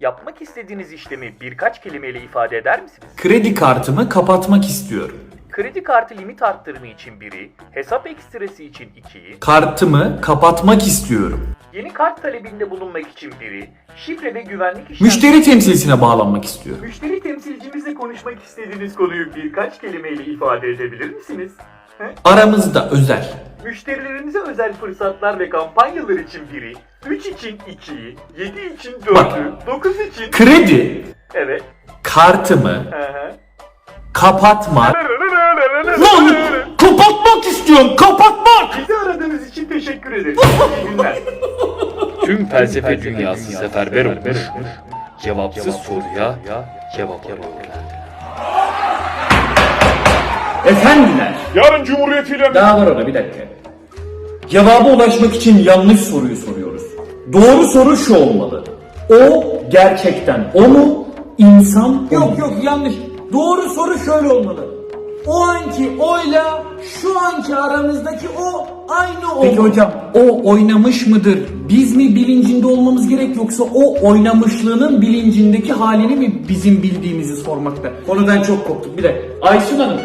Yapmak istediğiniz işlemi birkaç kelimeyle ifade eder misiniz? Kredi kartımı kapatmak istiyorum. Kredi kartı limit arttırımı için biri, hesap ekstresi için ikiyi, Kartımı kapatmak istiyorum. yeni kart talebinde bulunmak için biri, şifre ve güvenlik işlem... Müşteri temsilcisine bağlanmak istiyorum. Müşteri temsilcimizle konuşmak istediğiniz konuyu birkaç kelimeyle ifade edebilir misiniz? Aramızda özel. Müşterilerimize özel fırsatlar ve kampanyalar için biri, 3 için 2'yi, 7 için Bak. 4'ü, 9 için... Kredi Evet. kartımı Hı hı. kapatmak. Lan kapatmak istiyorum kapatmak. Bizi aradığınız için teşekkür ederiz. İyi günler. Tüm felsefe dünyası seferber olmuş. Cevapsız soruya cevap arıyorlar. Efendiler. Yarın Cumhuriyet ile Daha var ona bir dakika. Cevaba ulaşmak için yanlış soruyu soruyoruz. Doğru soru şu olmalı. O gerçekten o mu? İnsan Yok yok yanlış. Doğru soru şöyle olmalı. O anki oyla şu anki aramızdaki o aynı o. Peki hocam o oynamış mıdır? Biz mi bilincinde olmamız gerek yoksa o oynamışlığının bilincindeki halini mi bizim bildiğimizi sormakta? Konudan çok koptuk. Bir de Aysun Hanım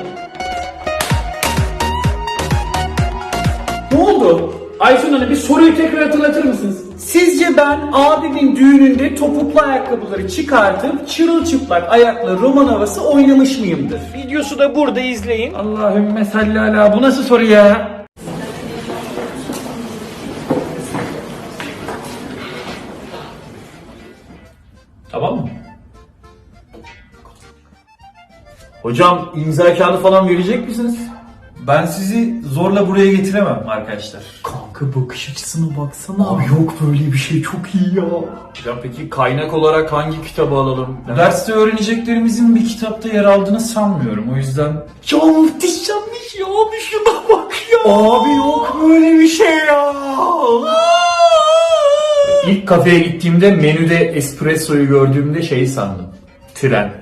oldu? Aysun Hanım bir soruyu tekrar hatırlatır mısınız? Sizce ben abimin düğününde topuklu ayakkabıları çıkartıp çırılçıplak ayakla roman havası oynamış mıyımdır? Videosu da burada izleyin. Allahümme salli ala bu nasıl soru ya? Tamam mı? Hocam imza kağıdı falan verecek misiniz? Ben sizi zorla buraya getiremem arkadaşlar. Kanka bakış açısına baksana. Abi yok böyle bir şey çok iyi ya. Ya peki kaynak olarak hangi kitabı alalım? Derste öğreneceklerimizin bir kitapta yer aldığını sanmıyorum. O yüzden Ya muhteşemmiş ya abi şuna bak ya. Abi yok böyle bir şey ya. İlk kafeye gittiğimde menüde espressoyu gördüğümde şey sandım. Tren.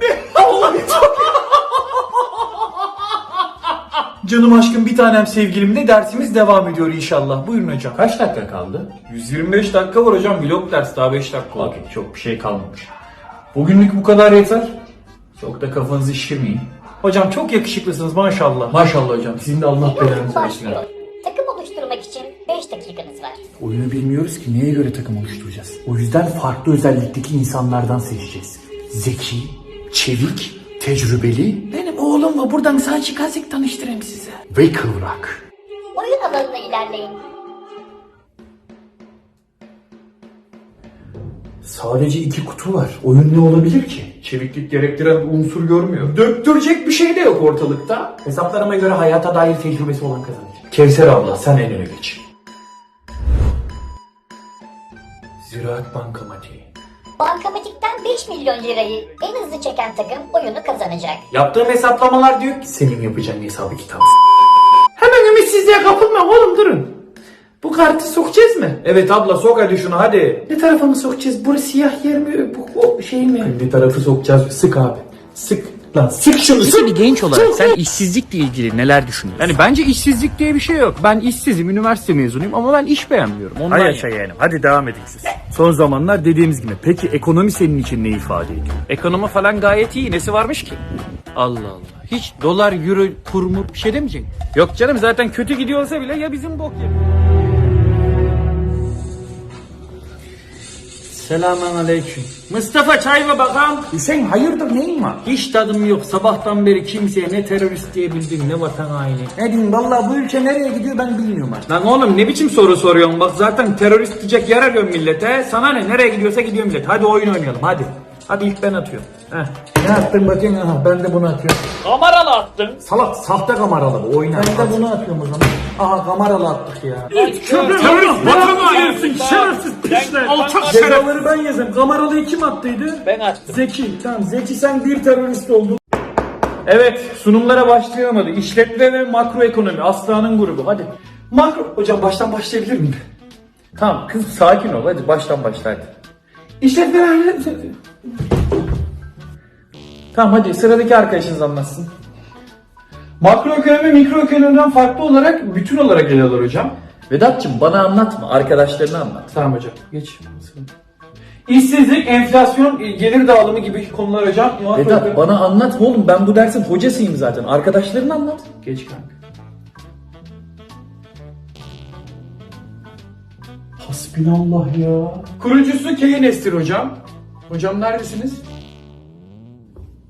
Canım aşkım bir tanem sevgilimle dersimiz devam ediyor inşallah. Buyurun hocam. Kaç dakika kaldı? 125 dakika var hocam. Vlog ders daha 5 dakika oldu. çok bir şey kalmamış. Bugünlük bu kadar yeter. Çok da kafanızı şişirmeyin. Hocam çok yakışıklısınız maşallah. Maşallah hocam. Sizin de Allah belanızı versin. başlıyor. Takım oluşturmak için 5 dakikanız var. Oyunu bilmiyoruz ki neye göre takım oluşturacağız. O yüzden farklı özellikteki insanlardan seçeceğiz. Zeki, çevik, tecrübeli. Benim oğlumla buradan sağ çıkarsak tanıştırayım size. Ve kıvrak. Oyun alanına ilerleyin. Sadece iki kutu var. Oyun ne olabilir ki? Çeviklik gerektiren bir unsur görmüyor. Döktürecek bir şey de yok ortalıkta. Hesaplarıma göre hayata dair tecrübesi olan kazanacak. Kevser abla sen en öne geç. Ziraat Bankamatiği. Bankamatikten 5 milyon lirayı en hızlı çeken takım oyunu kazanacak. Yaptığım hesaplamalar diyor ki senin yapacağın hesabı kitabı Hemen ümitsizliğe kapılma oğlum durun. Bu kartı sokacağız mı? Evet abla sok hadi şunu hadi. Ne tarafa mı sokacağız? Burası siyah yer mi? Bu o şey mi? Ne tarafı sokacağız? Sık abi. Sık. Lan sık şunu sık. bir genç olarak sen işsizlikle ilgili neler düşünüyorsun? Yani bence işsizlik diye bir şey yok. Ben işsizim, üniversite mezunuyum ama ben iş beğenmiyorum. Ondan Hay yani. yaşa yeğenim. Hadi devam edin siz. Son zamanlar dediğimiz gibi. Peki ekonomi senin için ne ifade ediyor? Ekonomi falan gayet iyi. Nesi varmış ki? Allah Allah. Hiç dolar, euro, kur mur bir şey demeyecek. Yok canım zaten kötü gidiyor olsa bile ya bizim bok ya. Selamun aleyküm. Mustafa çay mı bakalım? Sen hayırdır neyin var? Hiç tadım yok. Sabahtan beri kimseye ne terörist diyebildim ne vatan haini. Ne diyeyim valla bu ülke nereye gidiyor ben bilmiyorum artık. Lan oğlum ne biçim soru soruyorsun bak zaten terörist diyecek yer arıyorum millete. Sana ne nereye gidiyorsa gidiyor millet. Hadi oyun oynayalım hadi. Hadi ilk ben atıyorum. Heh. Ne attın bakayım aha ben de bunu atıyorum. Kameralı attın. Salak sahte kameralı bu oynar. Ben de bunu atıyorum o zaman. Aha kameralı attık ya. Terörist vatan hainisin şerefsiz pisler. Alçak şeref. Cezaları ben yazayım. Kameralıyı kim attıydı? Ben attım. Zeki. Tamam Zeki sen bir terörist oldun. Evet sunumlara başlayalım hadi. İşletme ve makroekonomi Aslan'ın grubu hadi. Makro. Hocam baştan başlayabilir miyim? Tamam kız sakin ol hadi baştan başla hadi. İşletmeler... Tamam hadi sıradaki arkadaşınız anlatsın. Makroekonomi mikroekonomiden farklı olarak bütün olarak ele alır hocam. Vedat'cığım bana anlatma arkadaşlarına anlat. Tamam hocam geç. İşsizlik, enflasyon, gelir dağılımı gibi konular hocam. Vedat bana anlatma oğlum ben bu dersin hocasıyım zaten. Arkadaşlarına anlat. Geç kanka. Hasbinallah ya. Kurucusu Keynes'tir hocam. Hocam neredesiniz?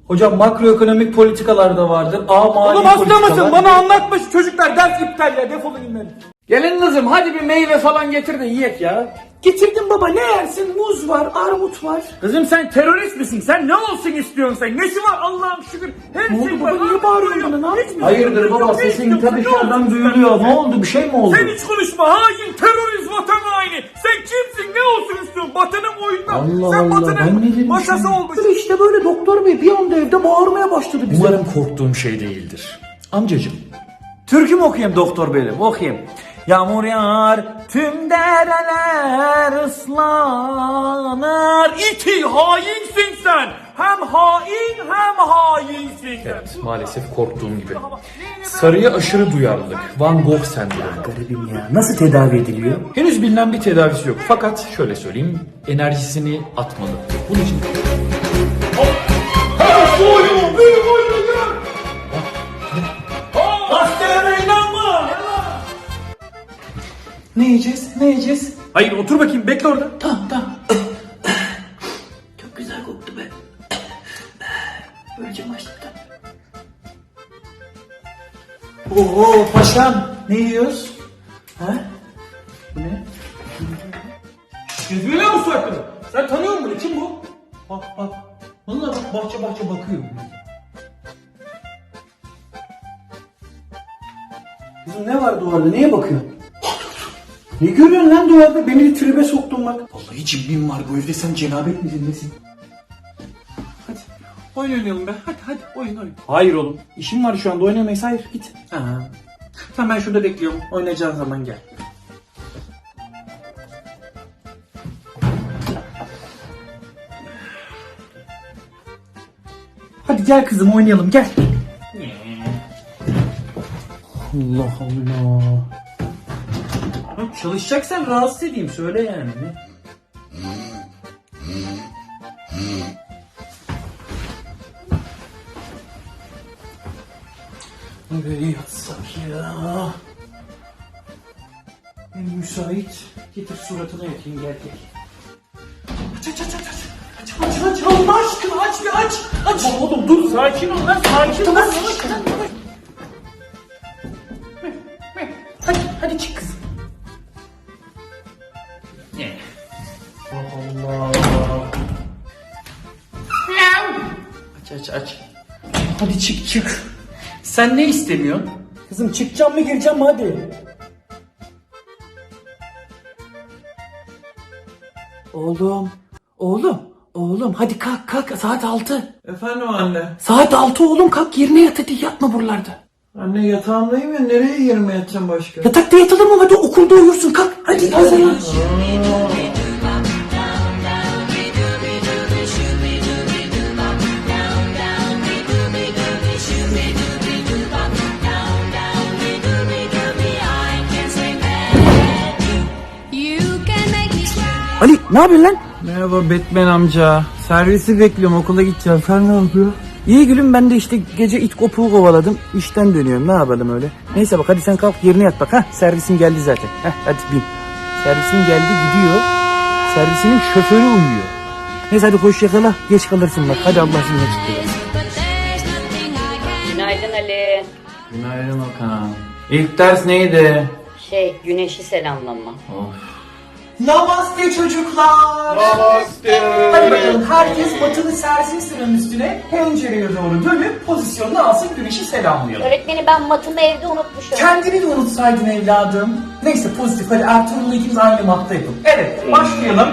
Hocam makroekonomik politikalar da vardır. A mali Oğlum hasta mısın? Bana anlatmış çocuklar ders iptal ya defolun gitmeyin. Gelin kızım hadi bir meyve falan getir de yiyek ya. Getirdim baba ne yersin? Muz var, armut var. Kızım sen terörist misin? Sen ne olsun istiyorsun sen? Nesi var Allah'ım şükür. Her Ne şey oldu var. baba niye bağırıyorsun bana? Ne yapıyorsun? Hayırdır baba sesin ta dışarıdan duyuluyor. Ne oldu bir şey mi oldu? Sen hiç konuşma hain, terörist, vatan haini. Sen kimsin, ne olsun istiyorsun? Batı'nın oyunda. Allah Sen Allah, Batı'nın ben ne dedim maşası şimdi? olmuş. İşte böyle doktor bey bir anda evde bağırmaya başladı bize. Umarım korktuğum şey değildir. Amcacım Türkü mü okuyayım doktor benim? Okuyayım. Yağmur yağar, tüm dereler ıslanır. İki hainsin sen. Hem hain hem hainsin. Evet maalesef korktuğum gibi. Sarıya aşırı duyarlılık. Van Gogh sendromu. garibim ya. Nasıl tedavi ediliyor? Henüz bilinen bir tedavisi yok. Fakat şöyle söyleyeyim. Enerjisini atmalı. Bunun için yiyeceğiz? Ne yiyeceğiz? Hayır otur bakayım bekle orada. Tamam tamam. Çok güzel koktu be. Öleceğim açlıktan. Oo paşam ne yiyoruz? Ha? Bu ne? Biliyor musun hakkında? Sen tanıyor musun bunu? Kim bu? Bak bak. Vallahi bak bahçe bahçe bakıyor. Kızım ne var duvarda? Neye bakıyorsun? Ne görüyorsun lan duvarda? Beni bir tribe soktun bak. Vallahi cibbim var bu evde. Sen cenabet misin nesin? Hadi. Oyun oynayalım be. Hadi hadi oyun oyun. Hayır oğlum. İşim var şu anda oynayamayız. Hayır git. Aha. Tamam ben şurada bekliyorum. Oynayacağın zaman gel. Hadi gel kızım oynayalım gel. Allah Allah. Ha, Çalışacaksan rahatsız edeyim söyle yani. Ne? Nereye yatsak ya? En müsait. Getir suratına yatayım gel gel. Aç aç aç aç aç. Aç aç aç Allah aşkına aç bir aç. Aç. Oğlum dur sakin ol lan sakin ol. Tamam yavaş yavaş. Çık çık. Sen ne istemiyorsun? Kızım çıkacağım mı gireceğim mi hadi. Oğlum, oğlum, oğlum hadi kalk kalk saat altı. Efendim anne. Saat altı oğlum kalk yerine yat hadi yatma buralarda. Anne yatağımdayım ya nereye yerime yatacağım başka? Yatakta yatalım ama hadi okulda uyursun kalk hadi hazırlan. Ali ne yapıyorsun lan? Merhaba Batman amca. Servisi bekliyorum okula gideceğim. Sen ne yapıyorsun? İyi gülüm ben de işte gece it kopuğu kovaladım. İşten dönüyorum ne yapalım öyle. Neyse bak hadi sen kalk yerine yat bak ha. Servisin geldi zaten. Heh, hadi bin. Servisin geldi gidiyor. Servisinin şoförü uyuyor. Neyse hadi koş yakala. Geç kalırsın bak. Hadi Allah seni can Günaydın Ali. Günaydın Okan. İlk ders neydi? Şey, güneşi selamlama. Namaste çocuklar. Namaste. Hadi bakalım herkes batını sersin sıranın üstüne pencereye doğru dönüp pozisyonunu alsın güneşi selamlayalım. Öğretmenim ben matımı evde unutmuşum. Kendini de unutsaydın evladım. Neyse pozitif hadi Ertuğrul'la ikimiz aynı matta yapalım. Evet başlayalım.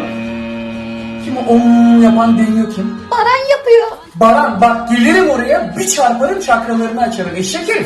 Kim o om yapan deniyor kim? Baran yapıyor. Baran bak gelirim oraya bir çarparım çakralarını açarım eşek herif.